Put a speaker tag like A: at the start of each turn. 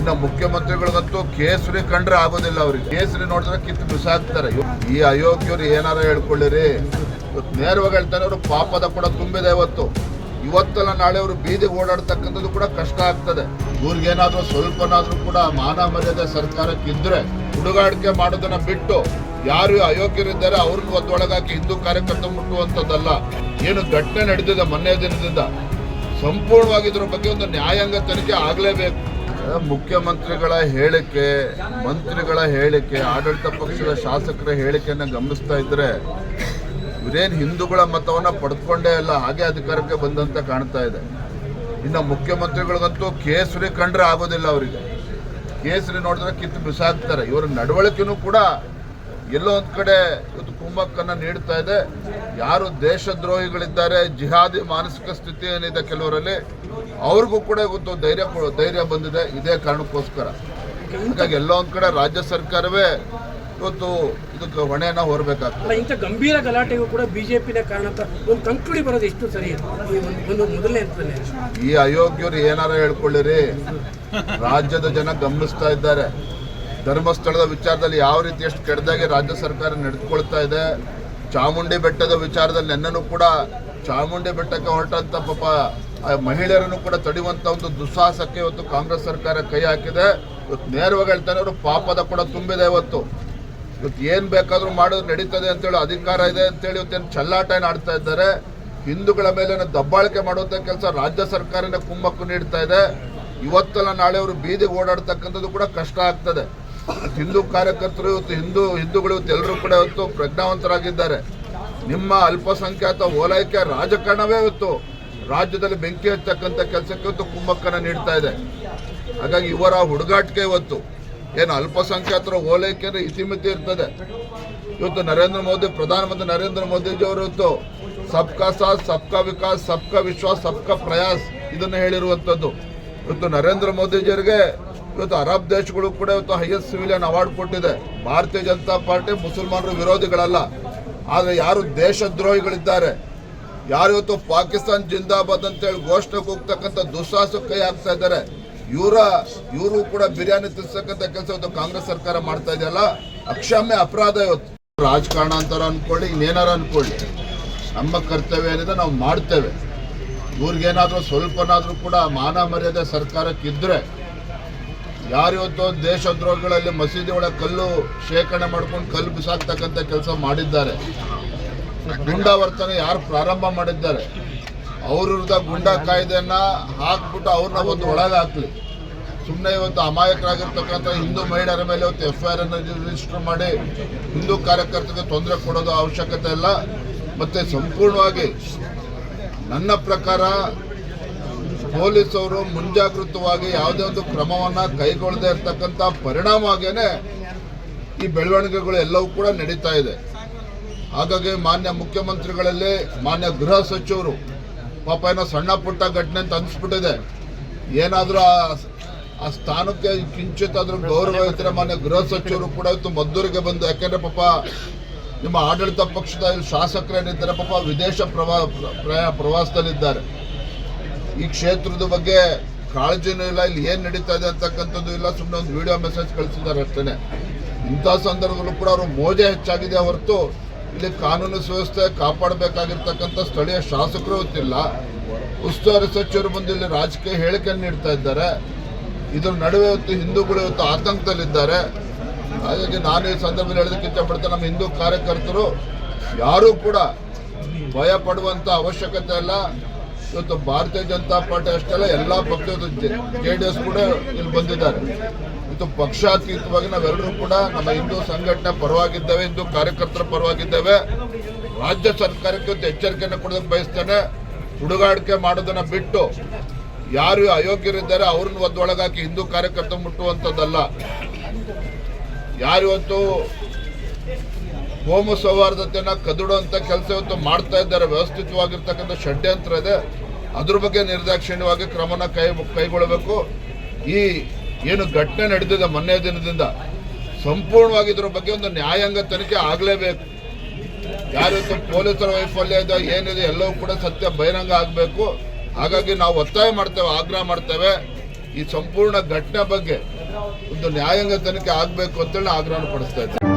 A: ಇನ್ನು ಮುಖ್ಯಮಂತ್ರಿಗಳಿಗಂತೂ ಕೇಸರಿ ಕಂಡ್ರೆ ಆಗೋದಿಲ್ಲ ಅವ್ರಿಗೆ. ಕೇಸರಿ ನೋಡಿದ್ರೆ ಕಿತ್ತು ಬಿಸಾಕ್ತಾರೆ. ಈ ಅಯೋಗ್ಯರು ಏನಾರ ಹೇಳ್ಕೊಳ್ಳಿರಿ. ನೇರವಾಗಿ ಹೇಳ್ತಾರೆ, ಅವರು ಪಾಪದ ಕೂಡ ತುಂಬಿದೆ ಇವತ್ತು. ಇವತ್ತಲ್ಲ ನಾಳೆ ಅವರು ಬೀದಿ ಓಡಾಡ್ತಕ್ಕಂಥದ್ದು ಕೂಡ ಕಷ್ಟ ಆಗ್ತದೆ. ಇವ್ರಿಗೇನಾದ್ರೂ ಸ್ವಲ್ಪನಾದ್ರೂ ಕೂಡ ಮಾನ ಮರ್ಯಾದೆ ಸರ್ಕಾರಕ್ಕಿದ್ರೆ ಹುಡುಗಾಡಿಕೆ ಮಾಡೋದನ್ನ ಬಿಟ್ಟು ಯಾರು ಅಯೋಗ್ಯರಿದ್ದಾರೆ ಅವ್ರನ್ನ ಒದ್ದೊಳಗಾಕಿ ಹಿಂದೂ ಕಾರ್ಯಕರ್ತ ಮುಟ್ಟುವಂಥದ್ದಲ್ಲ. ಏನು ಘಟನೆ ನಡೆದಿದೆ ಮೊನ್ನೆ ದಿನದಿಂದ. ಸಂಪೂರ್ಣವಾಗಿ ಇದ್ರ ಬಗ್ಗೆ ಒಂದು ನ್ಯಾಯಾಂಗ ತನಿಖೆ ಆಗಲೇಬೇಕು. ಮುಖ್ಯಮಂತ್ರಿಗಳ ಹೇಳಿಕೆ, ಮಂತ್ರಿಗಳ ಹೇಳಿಕೆ, ಆಡಳಿತ ಪಕ್ಷದ ಶಾಸಕರ ಹೇಳಿಕೆಯನ್ನು ಗಮನಿಸ್ತಾ ಇದ್ರೆ ಇವರೇನು ಹಿಂದೂಗಳ ಮತವನ್ನು ಪಡೆದುಕೊಂಡೇ ಇಲ್ಲ, ಹಾಗೆ ಅಧಿಕಾರಕ್ಕೆ ಬಂದಂತ ಕಾಣ್ತಾ ಇದೆ. ಇನ್ನು ಮುಖ್ಯಮಂತ್ರಿಗಳಿಗಂತೂ ಕೇಸರಿ ಕಂಡ್ರೆ ಆಗೋದಿಲ್ಲ ಅವರಿಗೆ. ಕೇಸರಿ ನೋಡಿದ್ರೆ ಕಿತ್ತು ಬಿಸಾಕ್ತಾರೆ. ಇವರ ನಡವಳಿಕೆನೂ ಕೂಡ ಎಲ್ಲೋ ಒಂದು ಕಡೆ ಇವತ್ತು ಕುಮ್ಮಕ್ಕನ್ನ ನೀಡ್ತಾ ಇದೆ. ಯಾರು ದೇಶದ್ರೋಹಿಗಳಿದ್ದಾರೆ ಜಿಹಾದಿ ಮಾನಸಿಕ ಸ್ಥಿತಿ ಏನಿದೆ ಕೆಲವರಲ್ಲಿ ಅವ್ರಿಗೂ ಕೂಡ ಇವತ್ತು ಧೈರ್ಯ ಧೈರ್ಯ ಬಂದಿದೆ. ಇದೇ ಕಾರಣಕ್ಕೋಸ್ಕರ. ಹಾಗಾಗಿ ಎಲ್ಲೋ ಒಂದು ಕಡೆ ರಾಜ್ಯ ಸರ್ಕಾರವೇ ಇವತ್ತು ಇದಕ್ಕೆ ಹೊಣೆಯನ್ನ ಹೊರಬೇಕಾಗ್ತದೆ.
B: ಇಂಥ ಗಂಭೀರ ಗಲಾಟೆಗೂ ಕೂಡ ಬಿಜೆಪಿನ ಕಾರಣ ಅಂತ ಒಂದು ಕಂಕುಳಿ ಬರೋದು ಎಷ್ಟು ಸರಿ? ಒಂದು ಮೊದಲನೇ ಹಂತದಲ್ಲಿ.
A: ಈ ಅಯೋಗ್ಯರು ಏನಾರ ಹೇಳ್ಕೊಳ್ಳಿರಿ. ರಾಜ್ಯದ ಜನ ಗಮನಿಸ್ತಾ ಇದ್ದಾರೆ. ಧರ್ಮಸ್ಥಳದ ವಿಚಾರದಲ್ಲಿ ಯಾವ ರೀತಿ ಎಷ್ಟು ಕೆಟ್ಟದಾಗಿ ರಾಜ್ಯ ಸರ್ಕಾರ ನಡೆದುಕೊಳ್ತಾ ಇದೆ, ಚಾಮುಂಡಿ ಬೆಟ್ಟದ ವಿಚಾರದಲ್ಲಿ ನೆನ್ನೂ ಕೂಡ ಚಾಮುಂಡಿ ಬೆಟ್ಟಕ್ಕೆ ಹೊರಟಂತ ಪಾಪ ಮಹಿಳೆಯರನ್ನು ಕೂಡ ತಡೆಯುವಂತ ಒಂದು ದುಸ್ಸಾಹಸಕ್ಕೆ ಇವತ್ತು ಕಾಂಗ್ರೆಸ್ ಸರ್ಕಾರ ಕೈ ಹಾಕಿದೆ. ಇವತ್ತು ನೇರವಾಗಿ ಹೇಳ್ತಾನೆ ಅವರು ಪಾಪದ ಕೂಡ ತುಂಬಿದೆ ಇವತ್ತು. ಇವತ್ತು ಏನ್ ಬೇಕಾದ್ರೂ ಮಾಡೋದು ನಡೀತದೆ ಅಂತೇಳಿ ಅಧಿಕಾರ ಇದೆ ಅಂತೇಳಿ ಇವತ್ತೇನು ಚಲ್ಲಾಟ ಆಡ್ತಾ ಇದ್ದಾರೆ. ಹಿಂದೂಗಳ ಮೇಲೆ ದಬ್ಬಾಳಿಕೆ ಮಾಡುವಂತ ಕೆಲಸ ರಾಜ್ಯ ಸರ್ಕಾರನೇ ಕುಮ್ಮಕ್ಕು ನೀಡ್ತಾ ಇದೆ. ಇವತ್ತಲ್ಲ ನಾಳೆ ಅವರು ಬೀದಿಗೆ ಓಡಾಡ್ತಕ್ಕಂಥದ್ದು ಕೂಡ ಕಷ್ಟ ಆಗ್ತದೆ. ಹಿಂದೂ ಕಾರ್ಯಕರ್ತರು ಇವತ್ತು ಹಿಂದೂ ಹಿಂದೂಗಳು ಇವತ್ತು ಎಲ್ಲರೂ ಕೂಡ ಇವತ್ತು ಪ್ರಜ್ಞಾವಂತರಾಗಿದ್ದಾರೆ. ನಿಮ್ಮ ಅಲ್ಪಸಂಖ್ಯಾತ ಓಲೈಕೆ ರಾಜಕಾರಣವೇ ಇವತ್ತು ರಾಜ್ಯದಲ್ಲಿ ಬೆಂಕಿ ಹಚ್ಚಕ್ಕಂಥ ಕೆಲಸಕ್ಕೆ ಇವತ್ತು ನೀಡ್ತಾ ಇದೆ. ಹಾಗಾಗಿ ಇವರ ಹುಡುಗಾಟಿಕೆ ಇವತ್ತು. ಏನು ಅಲ್ಪಸಂಖ್ಯಾತರ ಓಲೈಕೆ ಅಂದ್ರೆ ಇತಿಮಿತಿ ಇರ್ತದೆ. ಇವತ್ತು ನರೇಂದ್ರ ಮೋದಿ, ಪ್ರಧಾನಮಂತ್ರಿ ನರೇಂದ್ರ ಮೋದಿಜಿ ಅವರು ಇವತ್ತು ಸಬ್ಕಾ ಸಾಥ್, ಸಬ್ಕಾ ವಿಕಾಸ್, ಸಬ್ಕಾ ವಿಶ್ವಾಸ್, ಸಬ್ಕಾ ಪ್ರಯಾಸ್ ಇದನ್ನು ಹೇಳಿರುವಂಥದ್ದು. ಇವತ್ತು ನರೇಂದ್ರ ಮೋದಿಜಿಯವರಿಗೆ ಇವತ್ತು ಅರಬ್ ದೇಶಗಳು ಕೂಡ ಇವತ್ತು ಹೈಯೆಸ್ಟ್ ಸಿವಿಲಿಯನ್ ಅವಾರ್ಡ್ ಕೊಟ್ಟಿದೆ. ಭಾರತೀಯ ಜನತಾ ಪಾರ್ಟಿ ಮುಸಲ್ಮಾನರು ವಿರೋಧಿಗಳಲ್ಲ. ಆದರೆ ಯಾರು ದೇಶದ್ರೋಹಿಗಳಿದ್ದಾರೆ? ಯಾರು ಇವತ್ತು ಪಾಕಿಸ್ತಾನ್ ಜಿಂದಾಬಾದ್ ಅಂತ ಹೇಳಿ ಘೋಷಣೆಗೆ ಹೋಗ್ತಕ್ಕಂಥ ದುಸ್ಸಾಹಸ ಕೈ ಹಾಕ್ತಾ ಇದ್ದಾರೆ. ಇವರ, ಇವರು ಕೂಡ ಬಿರಿಯಾನಿ ತಿನ್ಸಕ್ಕಂಥ ಕೆಲಸ ಇವತ್ತು ಕಾಂಗ್ರೆಸ್ ಸರ್ಕಾರ ಮಾಡ್ತಾ ಇದೆಯಲ್ಲ? ಅಕ್ಷಮ್ಯ ಅಪರಾಧ ಇವತ್ತು. ರಾಜಕಾರಣ ಅಂತಾರ ಅನ್ಕೊಳ್ಳಿ, ಇನ್ನೇನಾರ ಅನ್ಕೊಳ್ಳಿ. ನಮ್ಮ ಕರ್ತವ್ಯ ಏನಿದೆ ನಾವು ಮಾಡ್ತೇವೆ. ಇವ್ರಿಗೇನಾದ್ರೂ ಸ್ವಲ್ಪನಾದ್ರೂ ಕೂಡ ಮಾನ ಮರ್ಯಾದೆ ಸರ್ಕಾರಕ್ಕಿದ್ರೆ ಯಾರಿವತ್ತು ದೇಶದ್ರೋಹಿಗಳಲ್ಲಿ ಮಸೀದಿ ಒಳಗೆ ಕಲ್ಲು ಶೇಖರಣೆ ಮಾಡ್ಕೊಂಡು ಕಲ್ಲು ಬಿಸಾಕ್ತಕ್ಕಂಥ ಕೆಲಸ ಮಾಡಿದ್ದಾರೆ. ಗುಂಡಾವರ್ತನೆ ಯಾರು ಪ್ರಾರಂಭ ಮಾಡಿದ್ದಾರೆ. ಅವ್ರ ವಿರುದ್ಧ ಗುಂಡಾ ಕಾಯ್ದೆಯನ್ನ ಹಾಕ್ಬಿಟ್ಟು ಅವ್ರನ್ನ ಒಂದು ಒಳಗೆ ಹಾಕ್ಲಿ. ಸುಮ್ಮನೆ ಇವತ್ತು ಅಮಾಯಕರಾಗಿರ್ತಕ್ಕಂಥ ಹಿಂದೂ ಮಹಿಳೆಯರ ಮೇಲೆ ಇವತ್ತು ಎಫ್ ಐ ಆರ್ ಅನ್ನು ರಿಜಿಸ್ಟರ್ ಮಾಡಿ ಹಿಂದೂ ಕಾರ್ಯಕರ್ತರಿಗೆ ತೊಂದರೆ ಕೊಡೋದು ಅವಶ್ಯಕತೆ ಇಲ್ಲ. ಮತ್ತೆ ಸಂಪೂರ್ಣವಾಗಿ ನನ್ನ ಪ್ರಕಾರ ಪೊಲೀಸರು ಮುಂಜಾಗೃತವಾಗಿ ಯಾವುದೇ ಒಂದು ಕ್ರಮವನ್ನ ಕೈಗೊಳ್ಳದೆ ಇರತಕ್ಕಂಥ ಪರಿಣಾಮವಾಗೇನೆ ಈ ಬೆಳವಣಿಗೆಗಳು ಎಲ್ಲವೂ ಕೂಡ ನಡೀತಾ ಇದೆ. ಹಾಗಾಗಿ ಮಾನ್ಯ ಮುಖ್ಯಮಂತ್ರಿಗಳಲ್ಲಿ ಮಾನ್ಯ ಗೃಹ ಸಚಿವರು ಪಾಪ ಏನೋ ಸಣ್ಣ ಪುಟ್ಟ ಘಟನೆ ಅಂತ ಅನ್ಸ್ಬಿಟ್ಟಿದೆ. ಏನಾದರೂ ಆ ಸ್ಥಾನಕ್ಕೆ ಕಿಂಚಿತ್ ಅದ್ರ ಗೌರವ ಇದ್ರೆ ಮಾನ್ಯ ಗೃಹ ಸಚಿವರು ಕೂಡ ಇವತ್ತು ಮದ್ದೂರಿಗೆ ಬಂದು, ಯಾಕೆಂದ್ರೆ ಪಾಪ ನಿಮ್ಮ ಆಡಳಿತ ಪಕ್ಷದ ಶಾಸಕರೇನಿದ್ದಾರೆ ಪಾಪ ವಿದೇಶ ಪ್ರವಾ ಪ್ರವಾಸದಲ್ಲಿದ್ದಾರೆ. ಈ ಕ್ಷೇತ್ರದ ಬಗ್ಗೆ ಕಾಳಜಿನೂ ಇಲ್ಲ, ಇಲ್ಲಿ ಏನ್ ನಡೀತಾ ಇದೆ ಅಂತಕ್ಕಂಥದ್ದು ಇಲ್ಲ ಸುಮ್ಮನೆ ಒಂದು ವಿಡಿಯೋ ಮೆಸೇಜ್ ಕಳಿಸಿದ್ದಾರೆ ಅಷ್ಟೇ ಇಂಥ ಸಂದರ್ಭದಲ್ಲೂ ಕೂಡ ಅವರು ಮೋಜೆ ಹೆಚ್ಚಾಗಿದೆ ಹೊರತು ಇಲ್ಲಿ ಕಾನೂನು ಸುವ್ಯವಸ್ಥೆ ಕಾಪಾಡಬೇಕಾಗಿರ್ತಕ್ಕಂಥ ಸ್ಥಳೀಯ ಶಾಸಕರು ಗೊತ್ತಿಲ್ಲ. ಉಸ್ತುವಾರಿ ಸಚಿವರು ಬಂದು ಇಲ್ಲಿ ರಾಜಕೀಯ ಹೇಳಿಕೆಯನ್ನು ನೀಡ್ತಾ ಇದ್ದಾರೆ. ಇದ್ರ ನಡುವೆ ಇವತ್ತು ಹಿಂದೂಗಳು ಇವತ್ತು ಆತಂಕದಲ್ಲಿದ್ದಾರೆ. ಹಾಗಾಗಿ ನಾನು ಈ ಸಂದರ್ಭದಲ್ಲಿ ಹೇಳೋದಕ್ಕೆ ಇಷ್ಟಪಡ್ತೇನೆ ನಮ್ಮ ಹಿಂದೂ ಕಾರ್ಯಕರ್ತರು ಯಾರೂ ಕೂಡ ಭಯ ಪಡುವಂಥ ಅವಶ್ಯಕತೆ ಇಲ್ಲ. ಇವತ್ತು ಭಾರತೀಯ ಜನತಾ ಪಾರ್ಟಿ ಅಷ್ಟೆಲ್ಲ ಎಲ್ಲ ಪಕ್ಷದ ಜೆ ಡಿ ಎಸ್ ಕೂಡ ಇಲ್ಲಿ ಬಂದಿದ್ದಾರೆ. ಇವತ್ತು ಪಕ್ಷಾತೀತವಾಗಿ ನಾವೆಲ್ಲರೂ ಕೂಡ ನಮ್ಮ ಹಿಂದೂ ಸಂಘಟನೆ ಪರವಾಗಿದ್ದೇವೆ, ಹಿಂದೂ ಕಾರ್ಯಕರ್ತರ ಪರವಾಗಿದ್ದೇವೆ. ರಾಜ್ಯ ಸರ್ಕಾರಕ್ಕೆ ಇವತ್ತು ಎಚ್ಚರಿಕೆಯನ್ನು ಕೊಡೋದಕ್ಕೆ ಬಯಸ್ತೇನೆ. ಹುಡುಗಾಡಿಕೆ ಮಾಡೋದನ್ನ ಬಿಟ್ಟು ಯಾರು ಅಯೋಗ್ಯರಿದ್ದಾರೆ ಅವ್ರನ್ನ ಒದ್ದೊಳಗಾಕಿ ಹಿಂದೂ ಕಾರ್ಯಕರ್ತ ಮುಟ್ಟುವಂಥದ್ದಲ್ಲ ಯಾರಿವತ್ತು ಹೋಮ ಸೌಹಾರ್ದತೆಯನ್ನು ಕದಡುವಂಥ ಕೆಲಸ ಇವತ್ತು ಮಾಡ್ತಾ ಇದ್ದಾರೆ. ವ್ಯವಸ್ಥಿತವಾಗಿರ್ತಕ್ಕಂಥ ಷಡ್ಯಂತ್ರ ಇದೆ. ಅದ್ರ ಬಗ್ಗೆ ನಿರ್ದಾಕ್ಷಿಣ್ಯವಾಗಿ ಕ್ರಮನ ಕೈ, ಕೈಗೊಳ್ಳಬೇಕು. ಈ ಏನು ಘಟನೆ ನಡೆದಿದೆ ಮೊನ್ನೆ ದಿನದಿಂದ, ಸಂಪೂರ್ಣವಾಗಿ ಇದ್ರ ಬಗ್ಗೆ ಒಂದು ನ್ಯಾಯಾಂಗ ತನಿಖೆ ಆಗಲೇಬೇಕು. ಯಾರಿವತ್ತು ಪೊಲೀಸರ ವೈಫಲ್ಯ ಇದೆ, ಏನಿದೆ, ಎಲ್ಲವೂ ಕೂಡ ಸತ್ಯ ಬಹಿರಂಗ ಆಗಬೇಕು. ಹಾಗಾಗಿ ನಾವು ಒತ್ತಾಯ ಮಾಡ್ತೇವೆ, ಆಗ್ರಹ ಮಾಡ್ತೇವೆ. ಈ ಸಂಪೂರ್ಣ ಘಟನೆ ಬಗ್ಗೆ ಒಂದು ನ್ಯಾಯಾಂಗ ತನಿಖೆ ಆಗಬೇಕು ಅಂತೇಳಿ ಆಗ್ರಹ ಪಡಿಸ್ತಾ ಇದ್ದಾರೆ